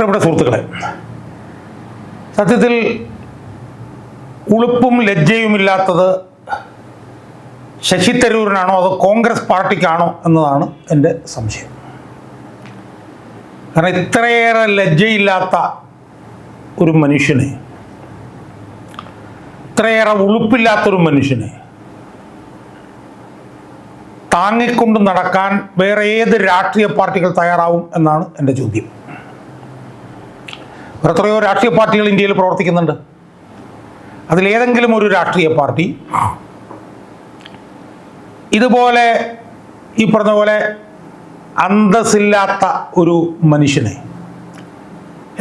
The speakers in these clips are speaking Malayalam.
പ്രിയപ്പെട്ട സുഹൃത്തുക്കളെ സത്യത്തിൽ ഉളുപ്പും ലജ്ജയുമില്ലാത്തത് ശശി തരൂരിനാണോ അതോ കോൺഗ്രസ് പാർട്ടിക്കാണോ എന്നതാണ് എന്റെ സംശയം. കാരണം ഇത്രയേറെ ലജ്ജയില്ലാത്ത ഒരു മനുഷ്യനെ ഇത്രയേറെ ഉളുപ്പില്ലാത്തൊരു മനുഷ്യനെ താങ്ങിക്കൊണ്ട് നടക്കാൻ വേറെ ഏത് രാഷ്ട്രീയ പാർട്ടികൾ തയ്യാറാവും എന്നാണ് എന്റെ ചോദ്യം. എത്രയോ രാഷ്ട്രീയ പാർട്ടികൾ ഇന്ത്യയിൽ പ്രവർത്തിക്കുന്നുണ്ട്. അതിലേതെങ്കിലും ഒരു രാഷ്ട്രീയ പാർട്ടി ഇതുപോലെ ഈ പറഞ്ഞ പോലെ അന്തസ്സില്ലാത്ത ഒരു മനുഷ്യനെ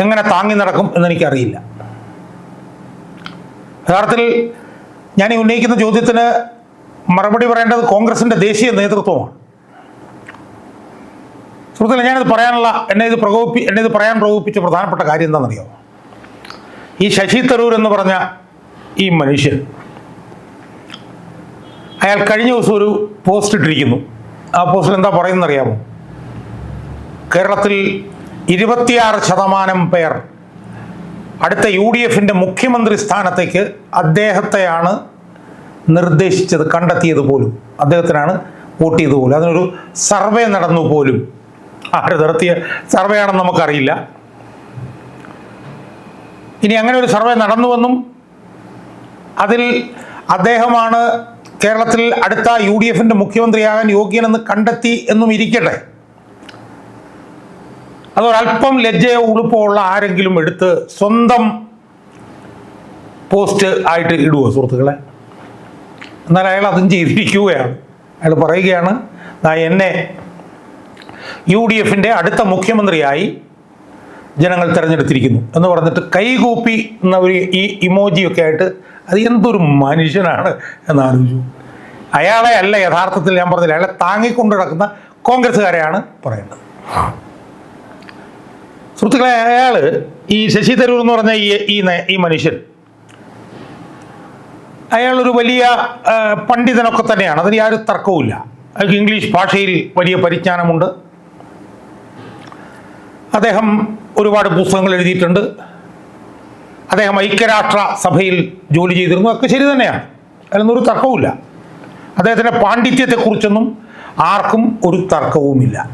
എങ്ങനെ താങ്ങി നടക്കും എന്നെനിക്കറിയില്ല. യഥാർത്ഥത്തിൽ ഞാൻ ഈ ഉന്നയിക്കുന്ന ചോദ്യത്തിന് മറുപടി പറയേണ്ടത് കോൺഗ്രസിന്റെ ദേശീയ നേതൃത്വമാണ്. സുഹൃത്തുക്കളെ ഞാനിത് പറയാനുള്ള എന്നെ ഇത് പ്രകോപി എന്നെ ഇത് പറയാൻ പ്രകോപിപ്പിച്ച പ്രധാനപ്പെട്ട കാര്യം എന്താണെന്നറിയോ? ഈ ശശി തരൂർ എന്ന് പറഞ്ഞ ഈ മനുഷ്യൻ അയാൾ കഴിഞ്ഞ ദിവസം ഒരു പോസ്റ്റ് ഇട്ടിരിക്കുന്നു. ആ പോസ്റ്റിൽ എന്താ പറയുന്നത് അറിയാമോ കേരളത്തിൽ ഇരുപത്തിയാറ് ശതമാനം പേർ അടുത്ത യു ഡി എഫിന്റെ മുഖ്യമന്ത്രി സ്ഥാനത്തേക്ക് അദ്ദേഹത്തെയാണ് നിർദ്ദേശിച്ചത് കണ്ടെത്തിയത് പോലും. അദ്ദേഹത്തിനാണ് വോട്ട് ചെയ്തത് പോലും. അതിനൊരു സർവേ നടന്നു പോലും. ആര് നടത്തിയ സർവേ ആണെന്ന് നമുക്കറിയില്ല. ഇനി അങ്ങനെ ഒരു സർവേ നടന്നുവെന്നും അതിൽ അദ്ദേഹമാണ് കേരളത്തിൽ അടുത്ത യു ഡി എഫിന്റെ മുഖ്യമന്ത്രിയാകാൻ യോഗ്യനെന്ന് കണ്ടെത്തി എന്നും ഇരിക്കട്ടെ. അതൊരല്പം ലജ്ജയോ ഉളുപ്പോ ഉള്ള ആരെങ്കിലും എടുത്ത് സ്വന്തം പോസ്റ്റ് ആയിട്ട് ഇടുവോ സുഹൃത്തുക്കളെ? എന്നാൽ അയാൾ അതും ചെയ്തിരിക്കുകയാണ്. അയാൾ പറയുകയാണ് എന്നെ യു ഡി എഫിന്റെ അടുത്ത മുഖ്യമന്ത്രിയായി ജനങ്ങൾ തിരഞ്ഞെടുത്തിരിക്കുന്നു. എന്ന് പറഞ്ഞിട്ട് കൈകൂപ്പി എന്ന ഒരു ഈ ഇമോജിയൊക്കെ ആയിട്ട് അത് എന്തൊരു മനുഷ്യനാണ് എന്നാലോചിച്ചു അയാളെ അല്ല യഥാർത്ഥത്തിൽ ഞാൻ പറഞ്ഞില്ല അയാളെ താങ്ങിക്കൊണ്ട് നടക്കുന്ന കോൺഗ്രസ്സുകാരെയാണ് പറയേണ്ടത് സുഹൃത്തുക്കളെ അയാൾ ഈ ശശി തരൂർ എന്ന് പറഞ്ഞ ഈ ഈ ഈ മനുഷ്യൻ അയാളൊരു വലിയ പണ്ഡിതനൊക്കെ തന്നെയാണ്. അതിന് യാതൊരു തർക്കവുമില്ല. അയാൾക്ക് ഇംഗ്ലീഷ് ഭാഷയിൽ വലിയ പരിജ്ഞാനമുണ്ട്. അദ്ദേഹം ഒരുപാട് പുസ്തകങ്ങൾ എഴുതിയിട്ടുണ്ട്. അദ്ദേഹം ഐക്യരാഷ്ട്ര സഭയിൽ ജോലി ചെയ്തിരുന്നു. ഒക്കെ ശരി തന്നെയാണ്. അതിലൊന്നൊരു തർക്കവുമില്ല. അദ്ദേഹത്തിന്റെ പാണ്ഡിത്യത്തെക്കുറിച്ചൊന്നും ആർക്കും ഒരു തർക്കവുമില്ല.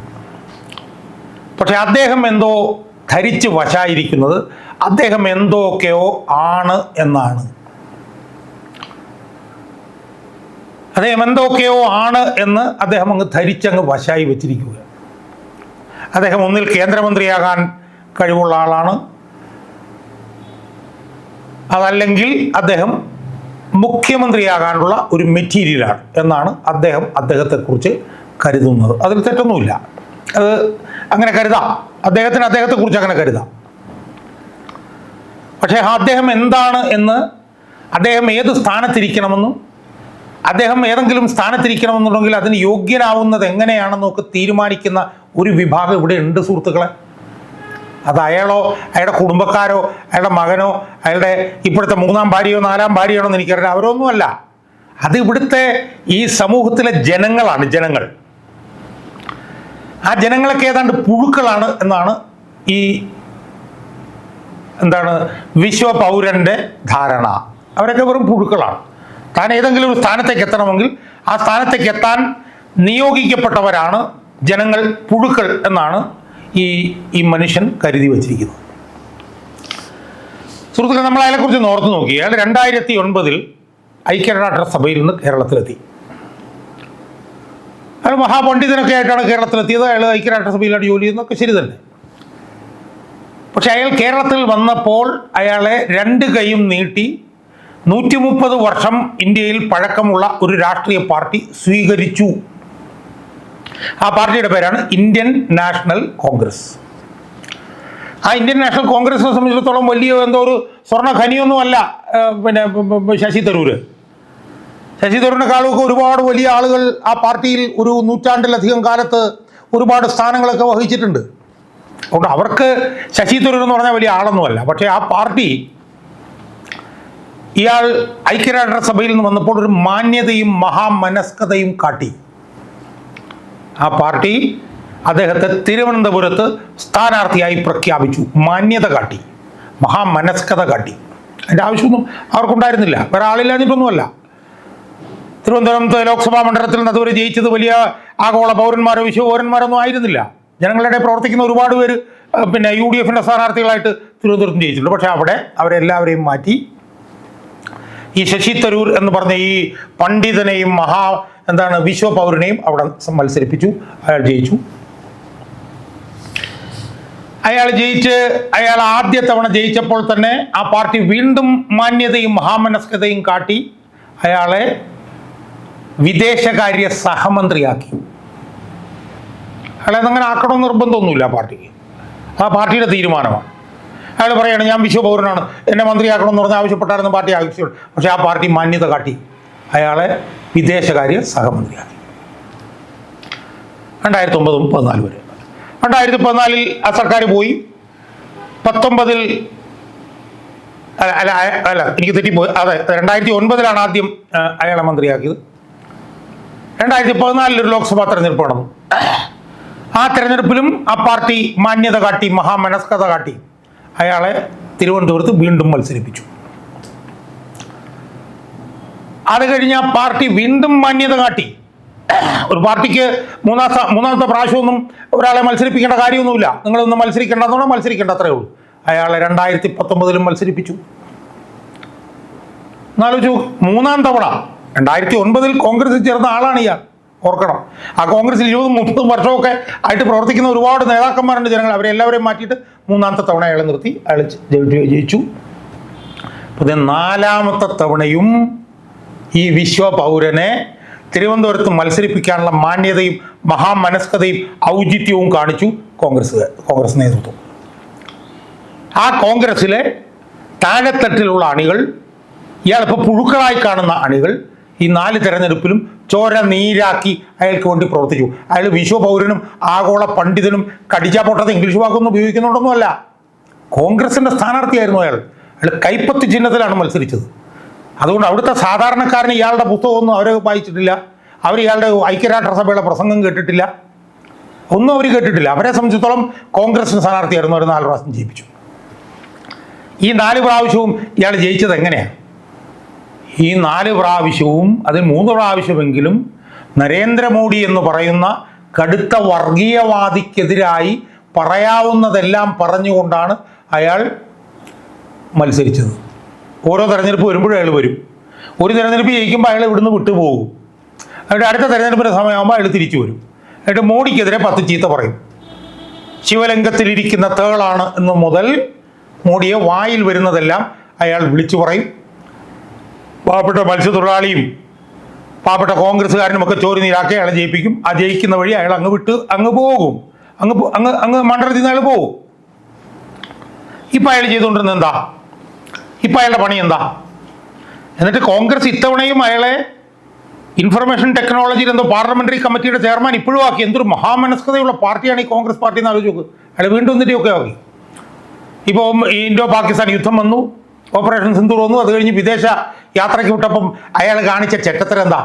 പക്ഷെ അദ്ദേഹം എന്തോ ധരിച്ച് വശായിരിക്കുന്നത് അദ്ദേഹം എന്തൊക്കെയോ ആണ് എന്നാണ്. അദ്ദേഹം എന്തൊക്കെയോ ആണ് എന്ന് അദ്ദേഹം അങ്ങ് ധരിച്ചങ്ങ് വശായി വെച്ചിരിക്കുക അദ്ദേഹം ഒന്നിൽ കേന്ദ്രമന്ത്രിയാകാൻ കഴിവുള്ള ആളാണ്. അതല്ലെങ്കിൽ അദ്ദേഹം മുഖ്യമന്ത്രിയാകാനുള്ള ഒരു മെറ്റീരിയലാണ് എന്നാണ് അദ്ദേഹം അദ്ദേഹത്തെക്കുറിച്ച് കരുതുന്നത്. അതിൽ തെറ്റൊന്നുമില്ല. അത് അങ്ങനെ കരുതാം. അദ്ദേഹത്തിന് അദ്ദേഹത്തെക്കുറിച്ച് അങ്ങനെ കരുതാം. പക്ഷേ അദ്ദേഹം എന്താണ് എന്ന് അദ്ദേഹം ഏത് സ്ഥാനത്തിരിക്കണമെന്നും അദ്ദേഹം ഏതെങ്കിലും സ്ഥാനത്തിരിക്കണമെന്നുണ്ടെങ്കിൽ അതിന് യോഗ്യനാവുന്നത് എങ്ങനെയാണെന്നൊക്കെ തീരുമാനിക്കുന്ന ഒരു വിഭാഗം ഇവിടെ ഉണ്ട് സുഹൃത്തുക്കളെ. അത് അയാളോ അയാളുടെ കുടുംബക്കാരോ അയാളുടെ മകനോ അയാളുടെ ഇപ്പോഴത്തെ മൂന്നാം ഭാര്യയോ നാലാം ഭാര്യയോ എന്ന് എനിക്കറിയാം അവരൊന്നുമല്ല. അത് ഇവിടുത്തെ ഈ സമൂഹത്തിലെ ജനങ്ങളാണ് ജനങ്ങൾ. ആ ജനങ്ങളൊക്കെ ഏതാണ്ട് പുഴുക്കളാണ് എന്നാണ് ഈ എന്താണ് വിശ്വപൗരന്റെ ധാരണ. അവരൊക്കെ വെറും പുഴുക്കളാണ്. താൻ ഏതെങ്കിലും ഒരു സ്ഥാനത്തേക്ക് എത്തണമെങ്കിൽ ആ സ്ഥാനത്തേക്ക് എത്താൻ നിയോഗിക്കപ്പെട്ടവരാണ് ജനങ്ങൾ പുഴുക്കൾ എന്നാണ് ഈ ഈ മനുഷ്യൻ കരുതി വച്ചിരിക്കുന്നത്. സുഹൃത്തുക്കളെ നമ്മൾ അതിനെക്കുറിച്ച് ഓർത്ത് നോക്കിയാൽ രണ്ടായിരത്തി ഒൻപതിൽ ഐക്യരാഷ്ട്ര സഭയിൽ നിന്ന് കേരളത്തിലെത്തി. അയാൾ മഹാപണ്ഡിതനൊക്കെ ആയിട്ടാണ് കേരളത്തിലെത്തിയത്. അയാൾ ഐക്യരാഷ്ട്രസഭയിലാണ് ജോലി ചെയ്യുന്നതൊക്കെ ശരി തന്നെ. പക്ഷെ അയാൾ കേരളത്തിൽ വന്നപ്പോൾ അയാളെ രണ്ട് കൈയും നീട്ടി നൂറ്റി വർഷം ഇന്ത്യയിൽ പഴക്കമുള്ള ഒരു രാഷ്ട്രീയ പാർട്ടി സ്വീകരിച്ചു. ആ പാർട്ടിയുടെ പേരാണ് ഇന്ത്യൻ നാഷണൽ കോൺഗ്രസ്. ആ ഇന്ത്യൻ നാഷണൽ കോൺഗ്രസിനെ സംബന്ധിച്ചിടത്തോളം വലിയ എന്തോ ഒരു സ്വർണ ഖനിയൊന്നുമല്ല അല്ല പിന്നെ ശശി തരൂര്. ശശി തരൂരിനെക്കാളുമൊക്കെ ഒരുപാട് വലിയ ആളുകൾ ആ പാർട്ടിയിൽ ഒരു നൂറ്റാണ്ടിലധികം കാലത്ത് ഒരുപാട് സ്ഥാനങ്ങളൊക്കെ വഹിച്ചിട്ടുണ്ട്. അതുകൊണ്ട് അവർക്ക് ശശി തരൂർ എന്ന് പറഞ്ഞാൽ വലിയ ആളൊന്നുമല്ല. പക്ഷേ ആ പാർട്ടി ഇയാൾ ഐക്യരാഷ്ട്രസഭയിൽ നിന്ന് വന്നപ്പോൾ ഒരു മാന്യതയും മഹാമനസ്കതയും കാട്ടി. ആ പാർട്ടി അദ്ദേഹത്തെ തിരുവനന്തപുരത്ത് സ്ഥാനാർത്ഥിയായി പ്രഖ്യാപിച്ചു. മാന്യത കാട്ടി. മഹാമനസ്കത കാട്ടി. അതിന്റെ ആവശ്യമൊന്നും അവർക്കുണ്ടായിരുന്നില്ല. വേറെ ആളില്ലാഞ്ഞിട്ടൊന്നുമല്ല തിരുവനന്തപുരം ലോക്സഭാ മണ്ഡലത്തിൽ നിന്ന് അതുവരെ ജയിച്ചത് വലിയ ആഗോള പൗരന്മാരോ വിശ്വ പൗരന്മാരൊന്നും ആയിരുന്നില്ല. ജനങ്ങളുടെ പ്രവർത്തിക്കുന്ന ഒരുപാട് പേര് പിന്നെ യു ഡി എഫിന്റെ സ്ഥാനാർത്ഥികളായിട്ട് തിരുവനന്തപുരത്ത് ജയിച്ചിട്ടുണ്ട്. പക്ഷേ അവിടെ അവരെല്ലാവരെയും മാറ്റി. ഈ ശശി തരൂർ എന്ന് പറഞ്ഞ ഈ പണ്ഡിതനെയും മഹാ എന്താണ് വിശ്വ പൗരനെയും അവിടെ മത്സരിപ്പിച്ചു. അയാൾ ജയിച്ചു. അയാൾ ജയിച്ച് അയാൾ ആദ്യ തവണ ജയിച്ചപ്പോൾ തന്നെ ആ പാർട്ടി വീണ്ടും മാന്യതയും മഹാമനസ്കതയും കാട്ടി അയാളെ വിദേശകാര്യ സഹമന്ത്രിയാക്കി. അയാളെ അങ്ങനെ ആക്കണമെന്ന് നിർബന്ധമൊന്നുമില്ല പാർട്ടിക്ക്. ആ പാർട്ടിയുടെ തീരുമാനമാണ്. അയാൾ പറയുകയാണ് ഞാൻ വിശ്വപൗരനാണ് എന്നെ മന്ത്രിയാക്കണമെന്ന് പറഞ്ഞ് ആവശ്യപ്പെട്ടായിരുന്നു പാർട്ടി ആവശ്യപ്പെട്ടു. പക്ഷേ ആ പാർട്ടി മാന്യത കാട്ടി. അയാളെ വിദേശകാര്യ സഹമന്ത്രിയാക്കി. രണ്ടായിരത്തി ഒമ്പതും പതിനാല് വരെ. രണ്ടായിരത്തി പതിനാലിൽ ആ സർക്കാർ പോയി. പത്തൊമ്പതിൽ അല്ല അല്ല അല്ല എനിക്ക് തെറ്റിപ്പോയി അതെ രണ്ടായിരത്തി ഒൻപതിലാണ് ആദ്യം അയാളെ മന്ത്രിയാക്കിയത്. രണ്ടായിരത്തി പതിനാലിൽ ഒരു ലോക്സഭാ തെരഞ്ഞെടുപ്പ് നടന്നു. ആ തെരഞ്ഞെടുപ്പിലും ആ പാർട്ടി മാന്യത കാട്ടി മഹാമനസ്കത കാട്ടി അയാളെ തിരുവനന്തപുരത്ത് വീണ്ടും മത്സരിപ്പിച്ചു. അത് കഴിഞ്ഞ് പാർട്ടി വീണ്ടും മാന്യത കാട്ടി. ഒരു പാർട്ടിക്ക് മൂന്നാം മൂന്നാമത്തെ പ്രാവശ്യമൊന്നും ഒരാളെ മത്സരിപ്പിക്കേണ്ട കാര്യമൊന്നുമില്ല. നിങ്ങളൊന്നും മത്സരിക്കേണ്ടതുകൊണ്ട് മത്സരിക്കേണ്ട അത്രേ ഉള്ളൂ. അയാളെ രണ്ടായിരത്തി പത്തൊമ്പതിലും മത്സരിപ്പിച്ചു. എന്നാലോചിച്ചു മൂന്നാം തവണ രണ്ടായിരത്തി ഒൻപതിൽ കോൺഗ്രസിൽ ചേർന്ന ആളാണ് ഇയാൾ. ഓർക്കണം. ആ കോൺഗ്രസിൽ ഇരുപതും മുപ്പതും വർഷമൊക്കെ ആയിട്ട് പ്രവർത്തിക്കുന്ന ഒരുപാട് നേതാക്കന്മാരുണ്ട് ജനങ്ങൾ. അവരെ എല്ലാവരെയും മാറ്റിയിട്ട് മൂന്നാമത്തെ തവണ അയാളെ നിർത്തി. അയാൾ ജയിച്ചു. അപ്പോൾ നാലാമത്തെ തവണയും ഈ വിശ്വ പൗരനെ തിരുവനന്തപുരത്ത് മത്സരിപ്പിക്കാനുള്ള മാന്യതയും മഹാമനസ്കതയും ഔചിത്യവും കാണിച്ചു കോൺഗ്രസ് കോൺഗ്രസ് നേതൃത്വം. ആ കോൺഗ്രസ്സിലെ താഴെത്തട്ടിലുള്ള അണികൾ ഇയാളിപ്പോൾ പുഴുക്കളായി കാണുന്ന അണികൾ ഈ നാല് തെരഞ്ഞെടുപ്പിലും ചോര നീരാക്കി അയാൾക്ക് വേണ്ടി പ്രവർത്തിച്ചു. അയാൾ വിശ്വപൗരനും ആഗോള പണ്ഡിതനും കടിച്ചാ പൊട്ടത്തെ ഇംഗ്ലീഷ് വാക്കൊന്നും ഉപയോഗിക്കുന്നുണ്ടൊന്നുമല്ല കോൺഗ്രസിന്റെ സ്ഥാനാർത്ഥിയായിരുന്നു അയാൾ. അയാൾ കൈപ്പത്തി ചിഹ്നത്തിലാണ് മത്സരിച്ചത്. അതുകൊണ്ട് അവിടുത്തെ സാധാരണക്കാരന് ഇയാളുടെ പുസ്തകമൊന്നും അവർ വായിച്ചിട്ടില്ല. അവർ ഇയാളുടെ ഐക്യരാഷ്ട്രസഭയുടെ പ്രസംഗം കേട്ടിട്ടില്ല. ഒന്നും അവർ കേട്ടിട്ടില്ല. അവരെ സംബന്ധിച്ചിടത്തോളം കോൺഗ്രസിന് സ്ഥാനാർത്ഥിയായിരുന്നു അവർ നാല് പ്രാവശ്യം ജയിപ്പിച്ചു. ഈ നാല് പ്രാവശ്യവും ഇയാൾ ജയിച്ചത് എങ്ങനെയാണ് ഈ നാല് പ്രാവശ്യവും അതിൽ മൂന്ന് പ്രാവശ്യമെങ്കിലും നരേന്ദ്രമോദി എന്ന് പറയുന്ന കടുത്ത വർഗീയവാദിക്കെതിരായി പറയാവുന്നതെല്ലാം പറഞ്ഞുകൊണ്ടാണ് അയാൾ മത്സരിച്ചത്. ഓരോ തെരഞ്ഞെടുപ്പ് വരുമ്പോഴും അയാൾ വരും. ഒരു തെരഞ്ഞെടുപ്പ് ജയിക്കുമ്പോൾ അയാൾ ഇവിടുന്ന് വിട്ടുപോകും. എന്നിട്ട് അടുത്ത തെരഞ്ഞെടുപ്പിന്റെ സമയമാകുമ്പോൾ അയാൾ തിരിച്ചു വരും. എന്നിട്ട് മോഡിക്കെതിരെ പത്ത് ചീത്ത പറയും. ശിവലിംഗത്തിലിരിക്കുന്ന തേളാണ് എന്ന് മുതൽ മോഡിയെ വായിൽ വരുന്നതെല്ലാം അയാൾ വിളിച്ചു പറയും. പാവപ്പെട്ട മത്സ്യത്തൊഴിലാളിയും പാവപ്പെട്ട കോൺഗ്രസ്സുകാരനും ഒക്കെ ചോരി നീരാക്കി അയാളെ ജയിപ്പിക്കും. ആ ജയിക്കുന്ന വഴി അയാൾ അങ്ങ് വിട്ട് അങ്ങ് പോകും. അങ്ങ് അങ്ങ് അങ്ങ് മണ്ഡലത്തിൽ നിന്ന് അയാൾ പോകും. ഇപ്പം അയാൾ ചെയ്തുകൊണ്ടിരുന്നത് എന്താ? ഇപ്പം അയാളുടെ പണി എന്താ? എന്നിട്ട് കോൺഗ്രസ് ഇത്തവണയും അയാളെ ഇൻഫർമേഷൻ ടെക്നോളജിയിൽ എന്തോ പാർലമെന്ററി കമ്മിറ്റിയുടെ ചെയർമാൻ ഇപ്പോഴും ആക്കി. എന്തൊരു മഹാമനസ്കതയുള്ള പാർട്ടിയാണ് ഈ കോൺഗ്രസ് പാർട്ടി എന്ന് ആലോചിച്ച് നോക്ക്. അയാൾ വീണ്ടും എന്നിട്ടൊക്കെ ആക്കി. ഇപ്പോൾ ഇൻഡോ പാകിസ്ഥാൻ യുദ്ധം വന്നു. ഓപ്പറേഷൻ സിന്ദൂർ വന്നു. അത് കഴിഞ്ഞ് വിദേശ യാത്രയ്ക്ക് വിട്ടപ്പം അയാൾ കാണിച്ച ചെറ്റത്തരം എന്താ?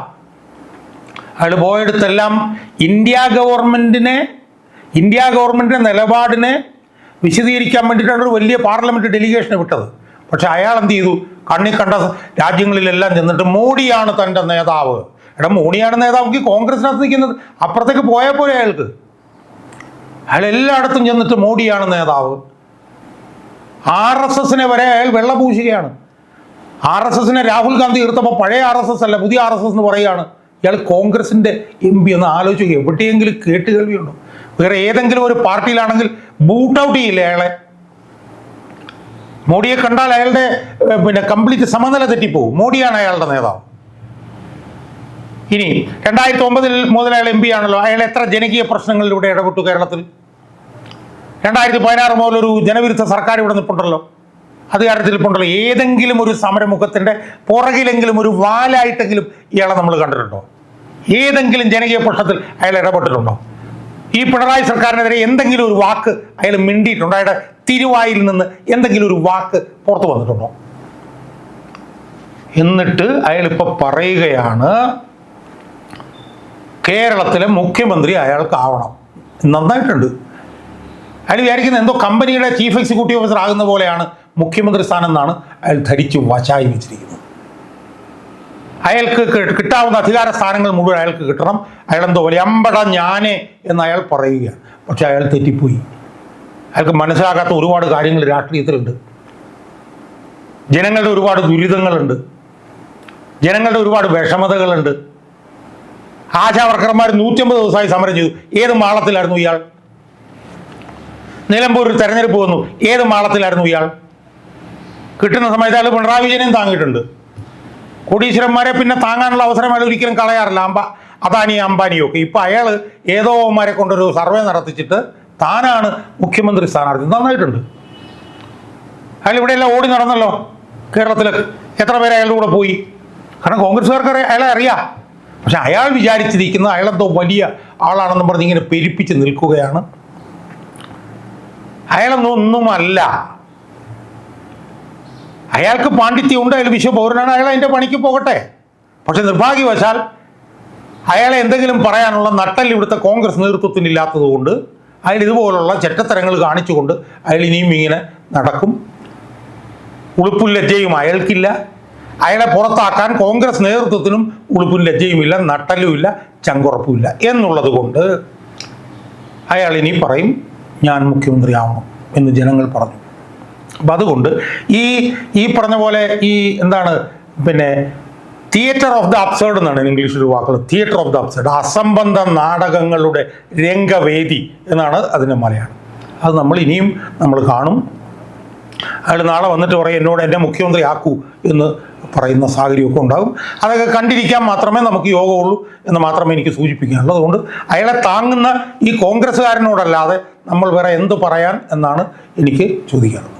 അയാൾ പോയെടുത്തെല്ലാം ഇന്ത്യ ഗവൺമെന്റിനെ ഇന്ത്യ ഗവൺമെന്റിന്റെ നിലപാടിനെ വിശദീകരിക്കാൻ വേണ്ടിയിട്ടാണ് ഒരു വലിയ പാർലമെന്റ് ഡെലിഗേഷനെ വിട്ടത്. പക്ഷെ അയാൾ എന്ത് ചെയ്തു? കണ്ണി കണ്ട രാജ്യങ്ങളിലെല്ലാം ചെന്നിട്ട് മോഡിയാണ് തന്റെ നേതാവ്. എടാ മോഡിയാണ് നേതാവ് കോൺഗ്രസിനകത്ത് നിൽക്കുന്നത്. അപ്പുറത്തേക്ക് പോയാൽ പോലെ അയാൾക്ക്. അയാൾ എല്ലായിടത്തും ചെന്നിട്ട് മോഡിയാണ് നേതാവ്. ആർ എസ് എസിനെ വരെ അയാൾ വെള്ളപൂശുകയാണ് ആർ എസ് എസിനെ രാഹുൽ ഗാന്ധി ഈർത്തപ്പോൾ പഴയ ആർ എസ് എസ് അല്ല പുതിയ ആർ എസ് എസ് എന്ന് പറയുകയാണ്. ഇയാൾ കോൺഗ്രസിന്റെ എം പി ഒന്ന് ആലോചിക്കുക. എവിടെയെങ്കിലും കേട്ട് കേൾവിയുണ്ടോ? വേറെ ഏതെങ്കിലും ഒരു പാർട്ടിയിലാണെങ്കിൽ ബൂട്ട് ഔട്ട് ചെയ്യില്ലേ അയാളെ? മോഡിയെ കണ്ടാൽ അയാളുടെ പിന്നെ കംപ്ലീറ്റ് സമനില തെറ്റിപ്പോവും. മോഡിയാണ് അയാളുടെ നേതാവ്. ഇനി രണ്ടായിരത്തി ഒമ്പതിൽ മുതൽ അയാൾ എം പി ആണല്ലോ. അയാൾ എത്ര ജനകീയ പ്രശ്നങ്ങളിലൂടെ ഇടപെട്ടു കേരളത്തിൽ? രണ്ടായിരത്തി പതിനാറ് മുതൽ ഒരു ജനവിരുദ്ധ സർക്കാർ ഇവിടെ നിൽപ്പുണ്ടല്ലോ. അധികാരത്തിൽ ഇപ്പുണ്ടല്ലോ ഏതെങ്കിലും ഒരു സമരമുഖത്തിന്റെ പുറകിലെങ്കിലും ഒരു വാലായിട്ടെങ്കിലും ഇയാളെ നമ്മൾ കണ്ടിട്ടുണ്ടോ? ഏതെങ്കിലും ജനകീയ പ്രശ്നത്തിൽ അയാൾ ഇടപെട്ടിട്ടുണ്ടോ? ഈ പിണറായി സർക്കാരിനെതിരെ എന്തെങ്കിലും ഒരു വാക്ക് അയാൾ മിണ്ടിയിട്ടുണ്ടോ? അയാളുടെ തിരുവായിൽ നിന്ന് എന്തെങ്കിലും ഒരു വാക്ക് പുറത്തു വന്നിട്ടുണ്ടോ? എന്നിട്ട് അയാൾ ഇപ്പൊ പറയുകയാണ് കേരളത്തിലെ മുഖ്യമന്ത്രി അയാൾക്ക് അയാൾക്കാവണം നന്നായിട്ടുണ്ട്. അയാൾ വിചാരിക്കുന്ന എന്തോ കമ്പനിയുടെ ചീഫ് എക്സിക്യൂട്ടീവ് ഓഫീസർ ആകുന്ന പോലെയാണ് മുഖ്യമന്ത്രി സ്ഥാനം എന്നാണ് അയാൾ ധരിച്ചു വശായി വെച്ചിരിക്കുന്നത്. അയാൾക്ക് കിട്ടാവുന്ന അധികാര സ്ഥാനങ്ങൾ മുഴുവൻ അയാൾക്ക് കിട്ടണം. അയാൾ എന്തോ വലിയ അമ്പട ഞാനേ എന്ന് അയാൾ പറയുകയാണ്. പക്ഷെ അയാൾ തെറ്റിപ്പോയി. അയാൾക്ക് മനസ്സിലാകാത്ത ഒരുപാട് കാര്യങ്ങൾ രാഷ്ട്രീയത്തിലുണ്ട്. ജനങ്ങളുടെ ഒരുപാട് ദുരിതങ്ങളുണ്ട്. ജനങ്ങളുടെ ഒരുപാട് വിഷമതകളുണ്ട്. ആശാവർക്കർമാർ നൂറ്റമ്പത് ദിവസമായി സമരം ചെയ്തു. ഏത് മാളത്തിലായിരുന്നു ഇയാൾ? നിലമ്പൂരിൽ തെരഞ്ഞെടുപ്പ് വന്നു. ഏത് മാളത്തിലായിരുന്നു ഇയാൾ? കിട്ടുന്ന സമയത്ത് അയാൾ പിണറായി വിജയനെയും താങ്ങിയിട്ടുണ്ട്. കോടീശ്വരന്മാരെ പിന്നെ താങ്ങാനുള്ള അവസരം അയാൾ ഒരിക്കലും കളയാറില്ല. അമ്പ അദാനി അംബാനിയൊക്കെ. ഇപ്പം അയാൾ ഏതോമാരെ കൊണ്ടൊരു സർവേ നടത്തിച്ചിട്ട് താനാണ് മുഖ്യമന്ത്രി സ്ഥാനാർത്ഥി. നന്നായിട്ടുണ്ട്. അയാൾ ഇവിടെയെല്ലാം ഓടി നടന്നല്ലോ കേരളത്തിൽ എത്ര പേര് അയാളുടെ കൂടെ പോയി? കാരണം കോൺഗ്രസ്സുകാർക്ക് അയാളെ അറിയാം. പക്ഷെ അയാൾ വിചാരിച്ചിരിക്കുന്ന അയാളെന്തോ വലിയ ആളാണെന്ന് പറഞ്ഞ് ഇങ്ങനെ പെരുപ്പിച്ച് നിൽക്കുകയാണ്. അയാളൊന്നും അയാൾക്ക് പാണ്ഡിത്യം ഉണ്ട് അയാൾ വിശ്വപൗരനാണ് അയാൾ അതിന്റെ പണിക്ക് പോകട്ടെ. പക്ഷെ നിർഭാഗ്യവശാൽ അയാളെ എന്തെങ്കിലും പറയാനുള്ള നട്ടൽ ഇവിടുത്തെ കോൺഗ്രസ് നേതൃത്വത്തിന് ഇല്ലാത്തതുകൊണ്ട് അയാൾ ഇതുപോലുള്ള ചെറ്റത്തരങ്ങൾ കാണിച്ചുകൊണ്ട് അയാൾ ഇനിയും ഇങ്ങനെ നടക്കും. ഉളുപ്പും ലജ്ജയും അയാൾക്കില്ല. അയാളെ പുറത്താക്കാൻ കോൺഗ്രസ് നേതൃത്വത്തിനും ഉളുപ്പും ലജ്ജയുമില്ല നട്ടലുമില്ല ചങ്കുറപ്പുമില്ല എന്നുള്ളത് കൊണ്ട് അയാൾ ഇനി പറയും ഞാൻ മുഖ്യമന്ത്രി ആവണം എന്ന് ജനങ്ങൾ പറഞ്ഞു. അപ്പം അതുകൊണ്ട് ഈ ഈ പറഞ്ഞ പോലെ ഈ എന്താണ് പിന്നെ തിയേറ്റർ ഓഫ് ദ അപ്സേർഡ് എന്നാണ് ഇംഗ്ലീഷിൽ ഒരു തിയേറ്റർ ഓഫ് ദ അപ്സേർഡ് അസംബന്ധ നാടകങ്ങളുടെ രംഗവേദി എന്നാണ് അതിന്റെ മലയാളം. അത് നമ്മൾ ഇനിയും നമ്മൾ കാണും. അയാൾ നാളെ വന്നിട്ട് പറയും എന്നോട് എന്നെ മുഖ്യമന്ത്രി ആക്കൂ എന്ന് പറയുന്ന സാഹചര്യമൊക്കെ ഉണ്ടാകും. അതൊക്കെ കണ്ടിരിക്കാൻ മാത്രമേ നമുക്ക് യോഗമുള്ളൂ എന്ന് മാത്രമേ എനിക്ക് സൂചിപ്പിക്കാനുള്ളൂ. അതുകൊണ്ട് അയാളെ താങ്ങുന്ന ഈ കോൺഗ്രസ്സുകാരനോടല്ലാതെ നമ്മൾ വേറെ എന്ത് പറയാൻ എന്നാണ് എനിക്ക് ചോദിക്കാനുള്ളത്.